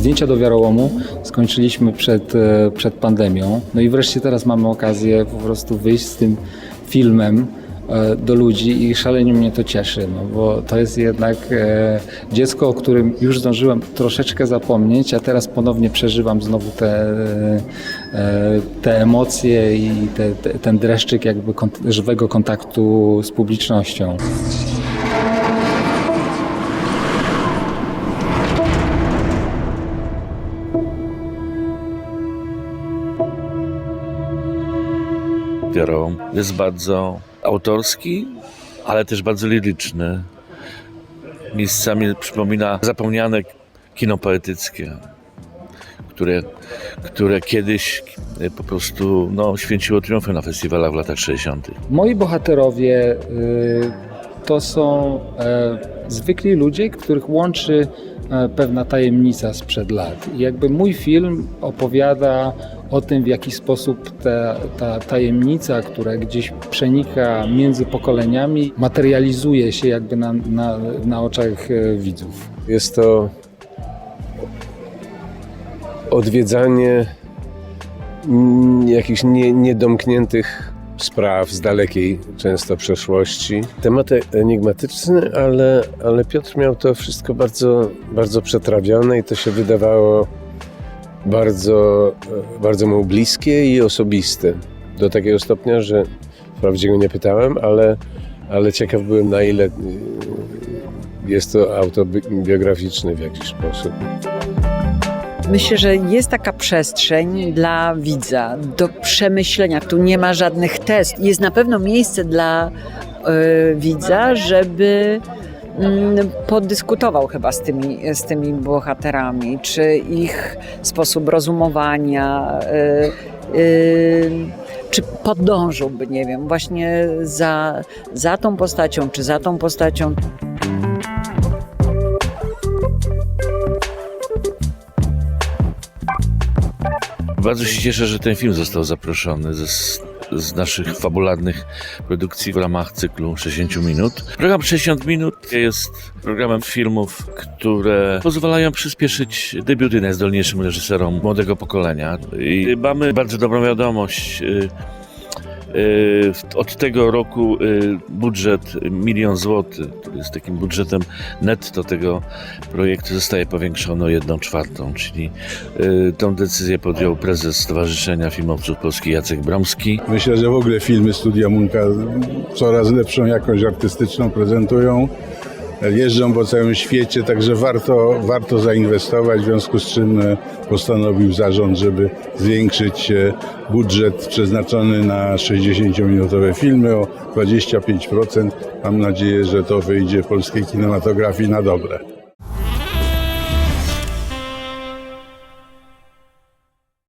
Zdjęcia do wiarołomu skończyliśmy przed, e, przed pandemią. No i wreszcie teraz mamy okazję po prostu wyjść z tym filmem e, do ludzi i szalenie mnie to cieszy, no bo to jest jednak e, dziecko, o którym już zdążyłem troszeczkę zapomnieć, a teraz ponownie przeżywam znowu te, te emocje i te, te, ten dreszczyk jakby kont- żywego kontaktu z publicznością. Jest bardzo autorski, ale też bardzo liryczny. Miejscami przypomina zapomniane kino poetyckie, które, które kiedyś e, po prostu no, święciło triumfy na festiwalach w latach 60. Moi bohaterowie y, to są e, zwykli ludzie, których łączy pewna tajemnica sprzed lat. I jakby mój film opowiada o tym, w jaki sposób ta, ta tajemnica, która gdzieś przenika między pokoleniami, materializuje się jakby na, na, na oczach e, widzów. Jest to odwiedzanie jakichś nie, niedomkniętych spraw z dalekiej często przeszłości. Tematy enigmatyczne, ale, ale Piotr miał to wszystko bardzo, bardzo przetrawione i to się wydawało bardzo, bardzo mu bliskie i osobiste. Do takiego stopnia, że wprawdzie go nie pytałem, ale, ale ciekaw byłem na ile y, jest to autobiograficzny w jakiś sposób. Myślę, że jest taka przestrzeń dla widza do przemyślenia. Tu nie ma żadnych test. Jest na pewno miejsce dla y, widza, żeby mm, podyskutował chyba z tymi, z tymi bohaterami, czy ich sposób rozumowania, y, y, czy podążyłby, nie wiem, właśnie za, za tą postacią, czy za tą postacią. Bardzo się cieszę, że ten film został zaproszony ze, z naszych fabularnych produkcji w ramach cyklu 60 minut. Program 60 minut jest programem filmów, które pozwalają przyspieszyć debiuty najzdolniejszym reżyserom młodego pokolenia. I mamy bardzo dobrą wiadomość. Y, Od tego roku y, budżet milion złotych, który jest takim budżetem netto tego projektu, zostaje powiększony o jedną czwartą, czyli y, tą decyzję podjął prezes Stowarzyszenia Filmowców Polskich Jacek Bromski. Myślę, że w ogóle filmy Studia Munka coraz lepszą jakość artystyczną prezentują. Jeżdżą po całym świecie, także warto, warto zainwestować, w związku z czym e, postanowił zarząd, żeby zwiększyć e, budżet przeznaczony na 60-minutowe filmy o 25%. Mam nadzieję, że to wyjdzie polskiej kinematografii na dobre.